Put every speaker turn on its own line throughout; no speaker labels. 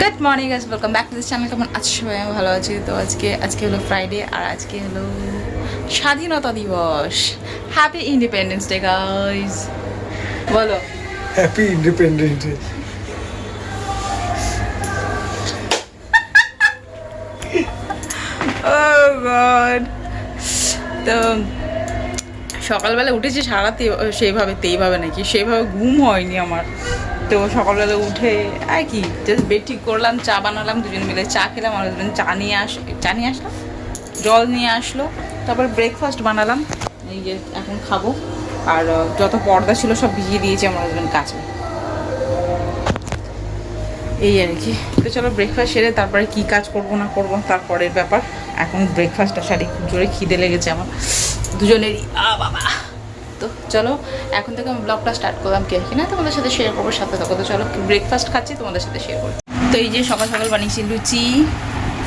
Good morning guys welcome back to this channel কেমন আছো? সবাই আমি ভালো আছি। তো আজকে আজকে হলো ফ্রাইডে আর আজকে হলো স্বাধীনতা দিবস। হ্যাপি ইন্ডিপেন্ডেন্স ডে গাইস বলো।
Happy independent day
oh god তো সকালবেলা উঠেছি সারাতে সেইভাবে তেইভাবে নাকি সেইভাবে ঘুম হয়নি আমার। তো সকালবেলা উঠে, আর কি জাস্ট বেড ঠিক করলাম, চা বানালাম, দুজন মিলে চা খেলাম আর দুজন চা নিয়ে আস, চা নিয়ে আসলাম, জল নিয়ে আসলো, তারপর ব্রেকফাস্ট বানালাম, এই যে এখন খাব, আর যত পর্দা ছিল সব ভিজিয়ে দিয়েছি, আমার হাজব্যান্ড কাছে এই আর কি, তো চলো ব্রেকফাস্ট সেরে তারপরে কি কাজ করব না করব, তারপরের ব্যাপার, এখন ব্রেকফাস্টটা সারি, জোরে খিদে লেগেছে আমার, দুজনেরই, আ বাবা। তো চলো এখন থেকে আমি ব্লগটা স্টার্ট করলাম কি আর কি কিনা তোমাদের সাথে শেয়ার করব সাথে থাকো। তো চলো ব্রেকফাস্ট খাচ্ছি তোমাদের সাথে শেয়ার করব। তো এই যে সকাল সকাল বানিয়েছি লুচি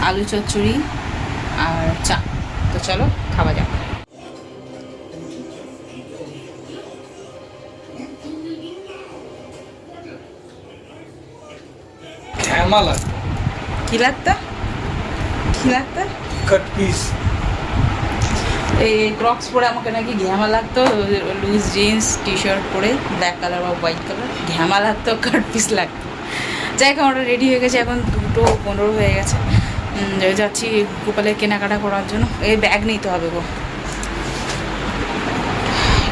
আলু চচ্চড়ি আর চা। তো চলো খাওয়া যাক। কী লাগতো? কী লাগতো?
কাট পিস
এই ক্রক্স পরে আমাকে নাকি ঘ্যামা লাগতো লুজ জিন্স টি শার্ট পরে ব্ল্যাক কালার বা হোয়াইট কালার ঘ্যামা লাগতো কাট পিস লাগতো। যাই হোক, আমরা রেডি হয়ে গেছে, এখন দুটো পনেরো হয়ে গেছে। যাচ্ছি গোপালের কেনাকাটা করার জন্য। এই ব্যাগ নিতে হবে গো।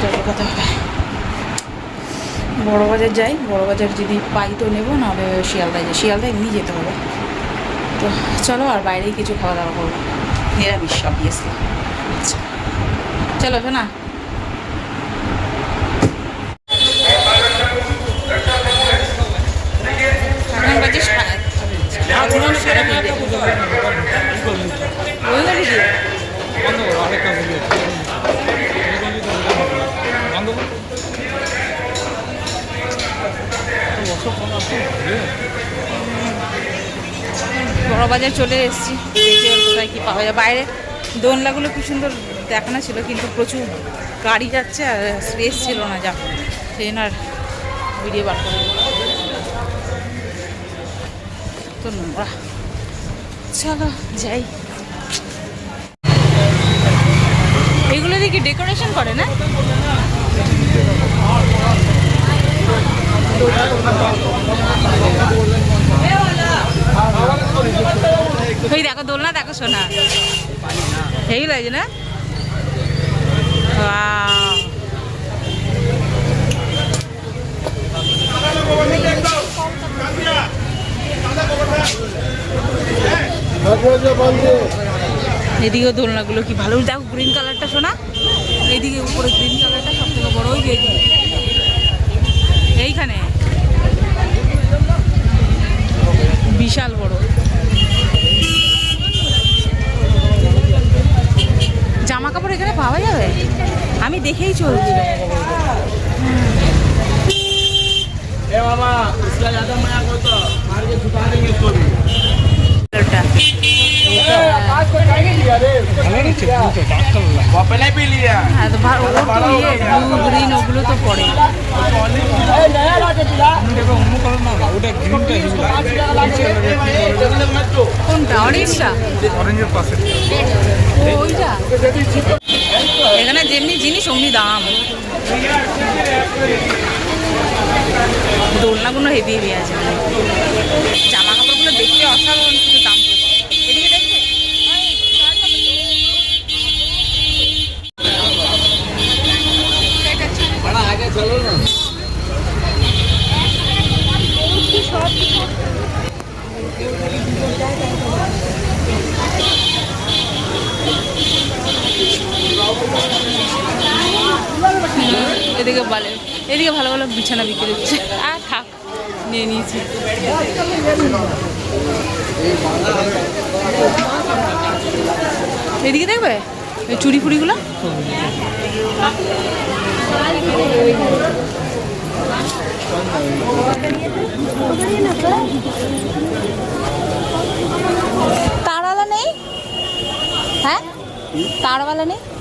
ঢোকাতে হবে। বড় বাজার যাই, বড় বাজার যদি পাই তো নেব, নাহলে শিয়ালদায় যাই। শিয়ালদায় এমনি যেতে হবে। তো চলো, আর বাইরেই কিছু খাওয়া দাওয়া করব। নিরামিষ অবভিয়াসলি আচ্ছা। চলো, শোনা? বড় বাজার চলে এসেছি। দেখি কোথায় কী পাওয়া যায়। বাইরে দোলনাগুলো কি সুন্দর দেখানো ছিল, কিন্তু প্রচুর গাড়ি যাচ্ছে আর স্পেস ছিল না যা। জন্য আর ভিডিও বার করে। তো নোংরা। চলো যাই। এগুলো দেখি ডেকোরেশন করে না? দেখো দোলনা, দেখো সোনা। হেভি লাগে না? এদিকেও দোলনাগুলো কি ভালো? দেখো গ্রিন কালারটা শোনা। এইদিকে উপরে গ্রিন কালারটা সব থেকে বড় ওই এইখানে। বিশাল বড়। পাওয়া যাবে? আমি দেখেই চলছি। ওগুলো তো পড়ে কোনটা? অরেঞ্জটা?
অরেঞ্জের পাশে।
ওইটা? এখানে যেমনি জিনিস, অমনি দাম। দোলনাগুলো হেভি হেভি আছে। জামা কাপড়গুলো দেখতে অসাধারণ কিছু দাম
চলো না সব
এদিকে ভালো এদিকে ভালো ভালো বিছানা বিক্রি হচ্ছে। আর থাক। নিয়ে নিয়েছি। এদিকে দেখবে? এই চুড়ি ফুড়িগুলো? তারওয়ালা নেই? হ্যাঁ? তারওয়ালা নেই?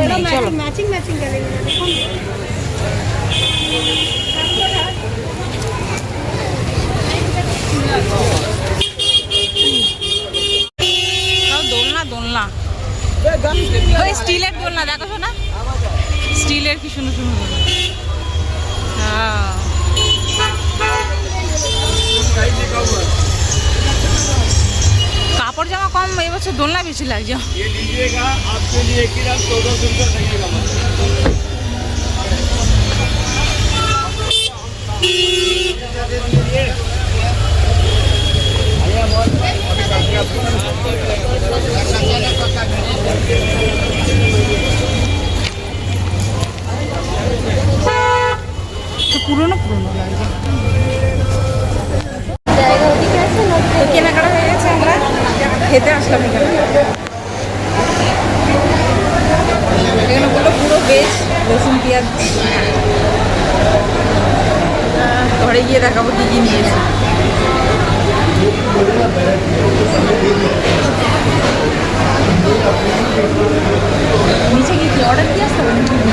কিছু নেই দোলনা দোলনা। ওই স্টিলের দোলনা দেখো শোনা। স্টিলের কি হ্যাঁ। কাপড় জামা কম এবছর দোলনা বেশি লাগছে।
ये
আসলাম এখানে এখানে বলল পুরো ভেজ রসুন পেঁয়াজ ঘরে গিয়ে দেখাবো কী কী নিয়েছি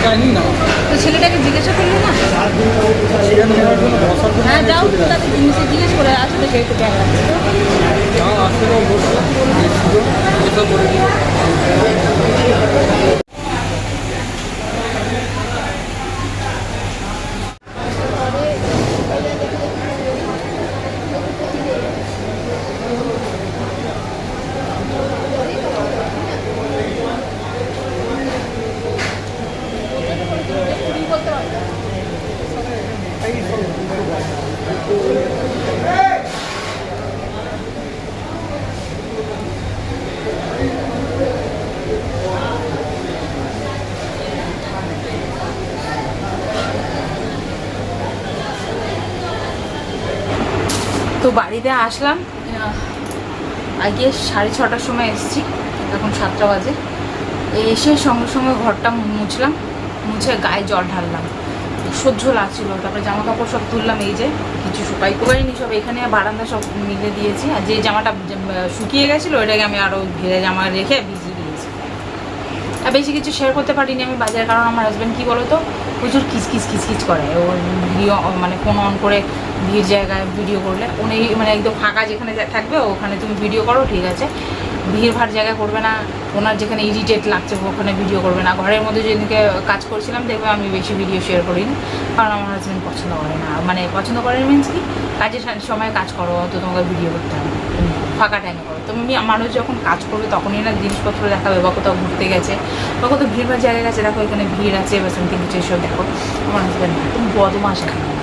জানি না?
তো ছেলেটাকে জিজ্ঞাসা করলি না? হ্যাঁ যাও তাকে জিনিসে জিজ্ঞেস করে আসলে একটু টাকা লাগছে। বাড়িতে আসলাম। আগে সাড়ে ছটার সময় এসেছি, এখন সাতটা বাজে। এসে সঙ্গে সঙ্গে ঘরটা মুছলাম, মুছে গায়ে জল ঢাললাম। সহ্য লাগছিল তারপরে জামা কাপড় সব তুললাম, এই যে কিছু শুকাই কুবাইনি সব এখানে বারান্দা সব মিলে দিয়েছি। আর যে জামাটা শুকিয়ে গেছিল, ওইটাকে আমি আরও ভেজা জামা রেখে ভিজিয়ে দিয়েছি। আর বেশি কিছু শেয়ার করতে পারিনি আমি বাজারে, কারণ আমার হাজব্যান্ড কী বলো তো প্রচুর কিচকিচ কিচকিচ করে। ও মানে ফোন অন করে ভিড় জায়গায় ভিডিও করলে। উনি মানে একদম ফাঁকা যেখানে থাকবে, ওখানে তুমি ভিডিও করো, ঠিক আছে? ভিড় ভাড় জায়গায় করবে না। ওনার যেখানে ইরিটেট লাগছে, ওখানে ভিডিও করবে না। ঘরের মধ্যে যেদিনকে কাজ করছিলাম, দেখবে আমি বেশি ভিডিও শেয়ার করিনি। কারণ আমার হাজব্যান্ড পছন্দ করে না। মানে পছন্দ করে মিনস কি? কাজের সময় কাজ করো তো তোমাকে ভিডিও করতে হবে ফাঁকা টাইমে করো। তুমি মানুষ যখন কাজ করবে, তখনই না জিনিসপত্র দেখাবে, বা কোথাও ঘুরতে গেছে, বা কোথাও ভিড় ভাড় জায়গায় গেছে, দেখো এখানে ভিড় আছে, বা সামথিং কিছু এসব দেখো। আমার হাজব্যান্ড তুমি বদমাস এখানে।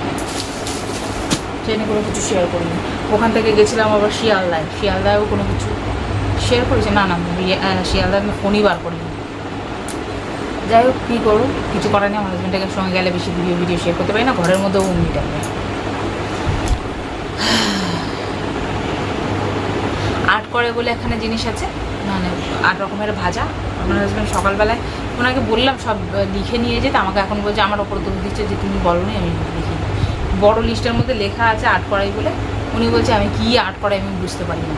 ট্রেনে কোনো কিছু শেয়ার করিনি। ওখান থেকে গেছিলাম আবার শিয়ালদায়। শিয়ালদায়ও কোনো কিছু শেয়ার করেছে? না না শিয়ালদায় আমি ফোনই বার করিনি। যাই হোক, কী করো কিছু করার নেই, আমার হাজব্যান্ডের সঙ্গে গেলে বেশি ভিডিও ভিডিও শেয়ার করতে পারি না, ঘরের মধ্যেও উনি টাইপে আর্ট করে বলে এখানে জিনিস আছে? মানে আট রকমের ভাজা। আমার হাজব্যান্ড সকালবেলায়, ওনাকে বললাম সব লিখে নিয়ে যেতে। আমাকে এখন বলছে, আমার ওপর দোষ দিচ্ছে যে, তুমি বলনি আমি লিখি বড় লিস্টের মধ্যে লেখা আছে আর্ট করাই বলে। উনি বলছে, আমি কী আর্ট করাই আমি বুঝতে পারি না।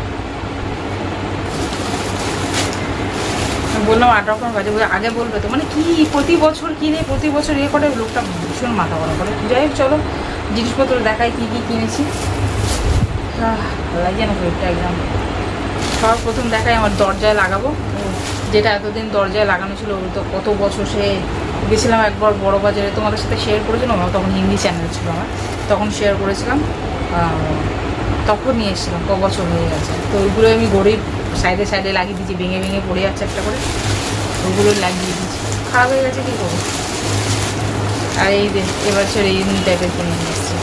বললাম আট রকম বলে, আগে বলবে তো। মানে কি, প্রতি বছর কিনে প্রতি বছর ইয়ে করে লোকটা ভীষণ মাথা গরম করে। যাই হোক, চলো, জিনিসপত্র দেখাই কী কী কিনেছি। লাগছে না শরীরটা একদম। সবার প্রথম দেখাই আমার দরজায় লাগাবো। যেটা এতদিন দরজায় লাগানো ছিল তো কত বছর সে গেছিলাম একবার বড় বাজারে, তোমাদের সাথে শেয়ার করেছিলাম, আমার তখন হিন্দি চ্যানেল ছিল আমার। তখন শেয়ার করেছিলাম তখন নিয়ে এসেছিলাম, ক বছর হয়ে গেছে। তো ওইগুলো আমি গরিব সাইডে সাইডে লাগিয়ে দিয়েছি, ভেঙে ভেঙে পড়ে যাচ্ছে একটা করে। ওগুলো লাগিয়ে দিয়েছি। খারাপ হয়ে গেছে কী করব? আর এই ছেড়ে এই টাইপের কিনে নিয়ে এসেছি।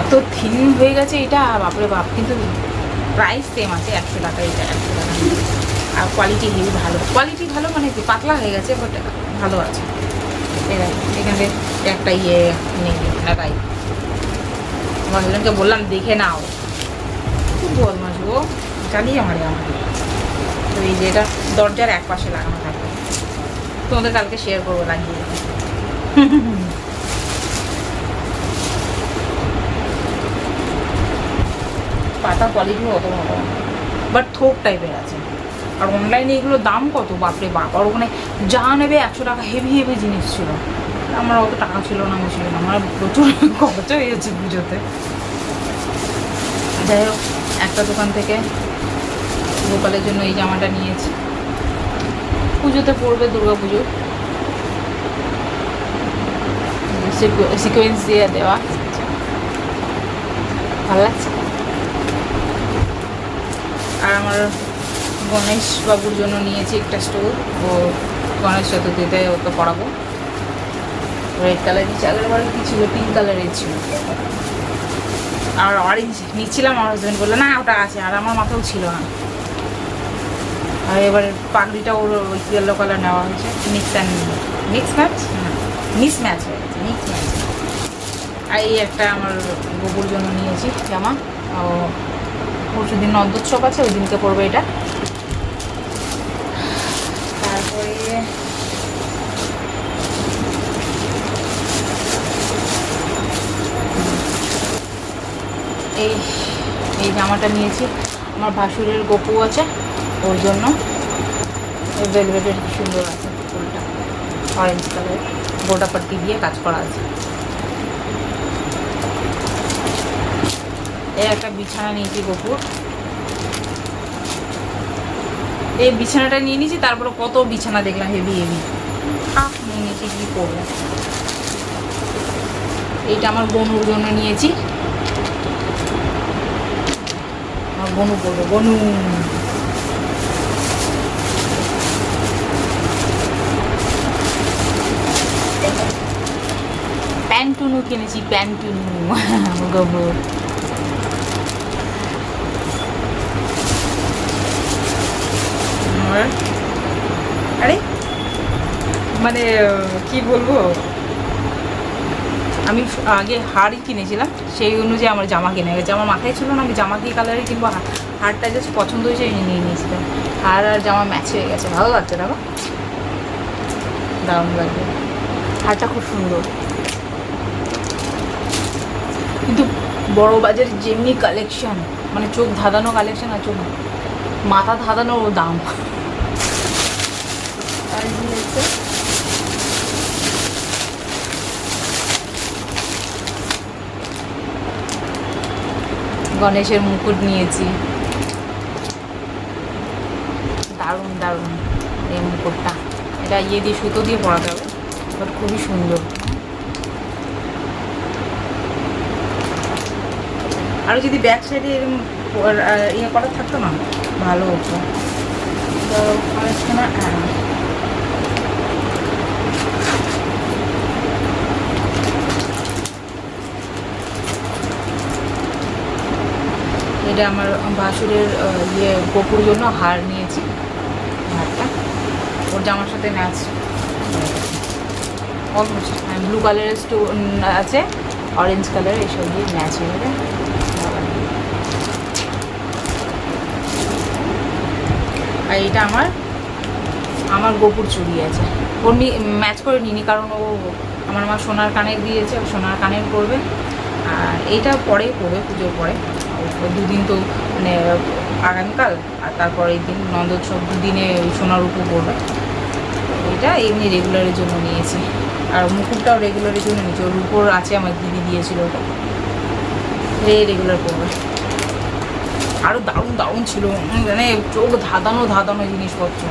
এত থিন হয়ে গেছে এটা, বাপরে বাপ, কিন্তু প্রাইস সেম আছে, একশো টাকা এটা, একশো টাকা। আর কোয়ালিটি হেভি ভালো। কোয়ালিটি ভালো মানে কি? পাতলা হয়ে গেছে বাট ভালো আছে। এখানে একটা ইয়ে নেই লাগাই হাজব্যান্ডকে বললাম, দেখে নাও। খুব বদমাস গো চালিয়ে আমার আমার তো এই যে এটা দরজার এক পাশে লাগানো থাকবে। তোমাদের কালকে শেয়ার করব, লাগিয়ে পাতা কোয়ালিটিও অত ভালো বাট থোক টাইপের আছে। আর অনলাইনে এগুলো দাম কত? বাপরে বাপ, আর ওখানে যা নেবে একশো টাকা হেভি হেভি জিনিস ছিল। আমার অত টাকা ছিল না ছিল না। আমার প্রচুর খরচ হয়েছে পুজোতে। যাই হোক, একটা দোকান থেকে গোপালের জন্য এই জামাটা নিয়েছি। পুজোতে পড়বে দুর্গা পুজো। সিকোয়েন্স দিয়ে দেওয়া। ভালো লাগছে? আর আমার গণেশ বাবুর জন্য নিয়েছি একটা স্টোর। ও গণেশ চতুর্থীতে ওকে পড়াবো। রেড কালারের চালের বাড়ি কি ছিল? পিঙ্ক কালারের ছিল। আর অরেঞ্জ নিচ্ছিলাম, আমার হাজব্যান্ড বলল, না, ওটা আছে। আর আমার মাথাও ছিল না। আর এবার পাগড়িটা ওর ইয়েলো কালার নেওয়া হয়েছে। Mix and mix match mix match হয়ে গেছে মিক্স ম্যাচ আর এই একটা আমার গোবুর জন্য নিয়েছি জামা। ও পরশু দিন নন্দোৎসব আছে, ওই দিনকে পরবে এটা। এই এই জামাটা নিয়েছি। আমার ভাসুরের গপু আছে, ওর জন্য। ভেলভেটের সুন্দর আছে ফুলটা। অরেঞ্জ কালার গোটা পাট্টি দিয়ে কাজ করা আছে। এই একটা বিছানা নিয়েছি গপুর। এই বিছানাটা নিয়ে নিয়েছি, তারপরে কত বিছানা দেখলাম হেভি হেভি নিয়েছি, কি করব? এইটা আমার বনুর জন্য নিয়েছি। আমার বনু করব, বনু। প্যান্টুনু কিনেছি, প্যান্টুনু। গোবর আর আরে মানে কি বলব? আমি আগে হারই কিনেছিলাম, সেই অনুযায়ী আমার জামা কিনে গেছে। আমার মাথায় ছিল না আমি জামা কি কালারে কিনবো? হা- হারটা জাস্ট পছন্দ হয়েছে নিয়ে নিয়েছিলাম। হার আর জামা ম্যাচ হয়ে গেছে। ভালো লাগছে দেখো দারুণ লাগবে। হারটা খুব সুন্দর। কিন্তু বড় বাজার যেমনি কালেকশন মানে চোখ ধাঁধানো কালেকশন আর চোখ মাথা ধাঁধানো দাম। হচ্ছে গণেশের মুকুট নিয়েছি। দারুণ দারুণ এই মুকুটটা। এটা ইয়ে দিয়ে সুতো দিয়ে পরাতে হবে বাট খুবই সুন্দর। আরও যদি ব্যাক সাইডে এরকম ইয়ে করা থাকতো না ভালো হতো। তো অনেক সময় এটা আমার বাসুরের ইয়ে গোপুর জন্য হার নিয়েছি। হারটা। ওর জামার সাথে ম্যাচ অলমোস্ট ব্লু কালারের স্টোন আছে। অরেঞ্জ কালার এসব দিয়ে ম্যাচ হয়ে যাবে আর এটা আমার আমার গোপুর চুড়ি আছে। ওর ম্যাচ করে নিনি কারণ ও আমার মা সোনার কানের দিয়েছে, সোনার কানের করবে। আর এইটা পরে পড়বে পুজোর পরে। দুদিন তো মানে আগামীকাল, আর তারপর এই দিন নন্দোৎসব দুদিনে সোনার উপর পড়বে। এটা এমনি রেগুলারের জন্য নিয়েছি। আর মুকুটটাও রেগুলারের জন্য নিয়েছি। ওর উপর আছে আমার দিদি দিয়েছিল ওটা। রেগুলার পড়বে। আরও দারুণ দারুণ ছিল। মানে চোখ ধাঁধানো ধাঁধানো জিনিসপত্র।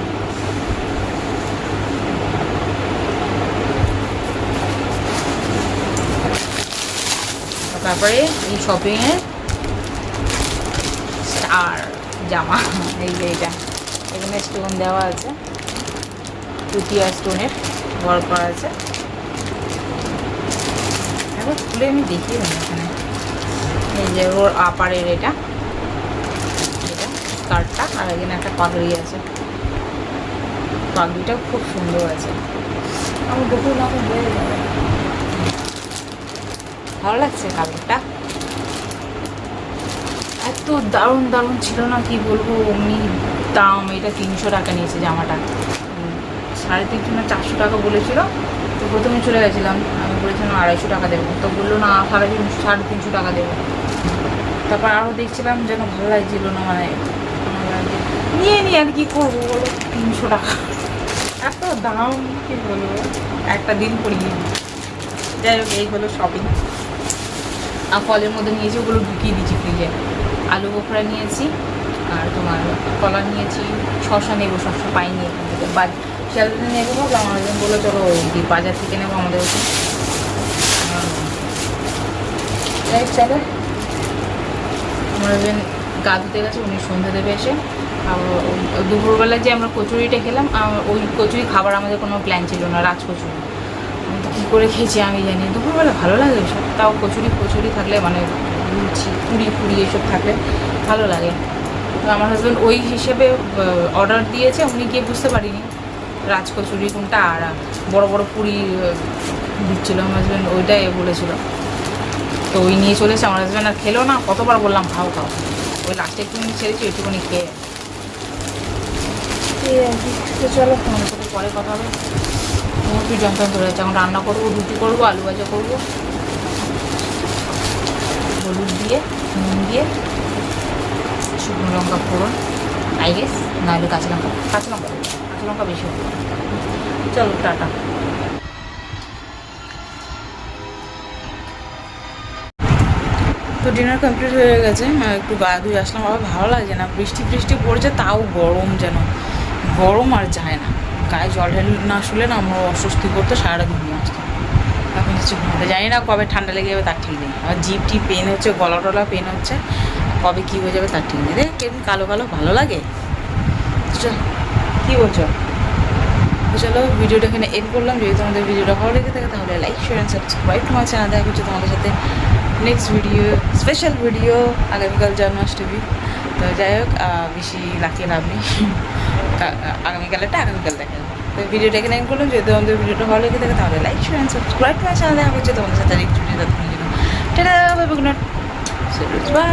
তারপরে এই শপিংয়ে স্টার জামা, এই যে এটা। এখানে স্টোন দেওয়া আছে। চুটিয়া স্টোনের ওয়ার্ক করা আছে। একবার খুলে আমি দেখিয়ে দেবো এখানে। এই যে ওর আপারের এটা। এটা স্কার্টটা আর এখানে একটা পাগড়ি আছে। পাগড়িটা খুব সুন্দর আছে। আমার দুপুর মতো হয়ে যাবে। ভালো লাগছে কালারটা এত দারুণ দারুণ ছিল না? কি বলব? অমনি দাম, এটা তিনশো টাকা নিয়েছে জামাটা। সাড়ে তিনশো না চারশো টাকা বলেছিল। তো প্রথমে চলে গেছিলাম। আমি বলেছিলাম আড়াইশো টাকা দেবো। তো বলল, না, সাড়ে তিনশো সাড়ে তিনশো টাকা দেবো। তারপর আরও দেখছিলাম যেন ভালো লাগছিল না মানে নিয়ে নিয়ে আর কি করব? বলো, তিনশো টাকা। এত দাম, কি বলব? একটা দিন পড়িয়ে যাই হোক, এই হলো শপিং আর ফলের মধ্যে নিয়েছি, ওগুলো ঢুকিয়ে দিয়েছি ফ্রিজে আলু বোখরা নিয়েছি, আর তোমার কলা নিয়েছি শশা নেব শশা পাইনি এখান থেকে। বা শিয়ালদা নেব ভাবলাম husband বলল, চলো ওই বাজার থেকে নেব আমাদের ওখানে চলো। আমার গা ধুতে গেছে, উনি সন্ধ্যা দেবে এসে। আর দুপুরবেলা যে আমরা কচুরিটা খেলাম ওই কচুরি খাবার আমাদের কোনো প্ল্যান ছিল না রাজ কচুরি কী করে খেয়েছি, আমি জানি দুপুরবেলা ভালো লাগে ওইসব তাও কচুরি কচুরি থাকলে মানে লুচি পুরি পুরি এসব থাকলে ভালো লাগে। তো আমার হাজব্যান্ড ওই হিসেবে অর্ডার দিয়েছে উনি গিয়ে বুঝতে পারিনি। রাজ কচুরি কোনটা আর বড় বড় পুরি দিচ্ছিল আমার হাজব্যান্ড ওইটাই বলেছিল। তো ওই নিয়ে চলেছে আমার হাজব্যান্ড আর খেলো না কতবার বললাম খাও খাও। ওই লাস্টে একটুখানি ছেড়েছি একটুখানি খেয়ে। তো চলো। পরে কথা হবে। মুরগির যন্ত্রণা ধরে যাচ্ছে এখন রান্না করব রুটি করব আলু ভাজা করব? হলুদ দিয়ে, নুন দিয়ে, শুকনো লঙ্কা ফোড়ন আই গেস নাহলে কাঁচা লঙ্কা কাঁচা লঙ্কা কাঁচা লঙ্কা বেশি চলো, টাটা। তো ডিনার কমপ্লিট হয়ে গেছে একটু গা ধুয়ে আসলাম, আবার ভালো লাগছে না, বৃষ্টি বৃষ্টি পড়ছে, তাও গরম যেন। গরম আর যায় না, গায়ে জল ঢেল না শুলে না আমার অস্বস্তি করতো সারাটা ঘুমিয়ে আসতাম এখন কিছু ঘুমাতে জানি না কবে ঠান্ডা লেগে যাবে, তার ঠিক নেই। আমার জিপ টিপ পেন হচ্ছে, গলা টলা পেন হচ্ছে, কবে কী হয়ে যাবে তার ঠিক নেই। রে কেমন কালো কালো, ভালো লাগে? চল, কী বলছো? চলো, ভিডিওটা এখানে এড করলাম। যদি তোমাদের ভিডিওটা ভালো লেগে থাকে, তাহলে লাইক শেয়ার অ্যান্ড সাবস্ক্রাইব তোমার চ্যানেল দেখা করছে তোমাদের সাথে নেক্সট ভিডিও স্পেশাল ভিডিও আগামীকাল জন্মাষ্টমী। তো যাই হোক বেশি লাকিয়ে লাভ নেই। কা- আগামীকালেরটা আগামীকাল দেখা তো ভিডিওটা এখানে করলাম যদি তোমাদের ভিডিওটা ভালো লেগে থাকে তাহলে লাইক শেয়ার সাবস্ক্রাইব করে চ্যানেল দেখা হচ্ছে তোমাদের সাথে আরেকটু জন্য টাটা বাই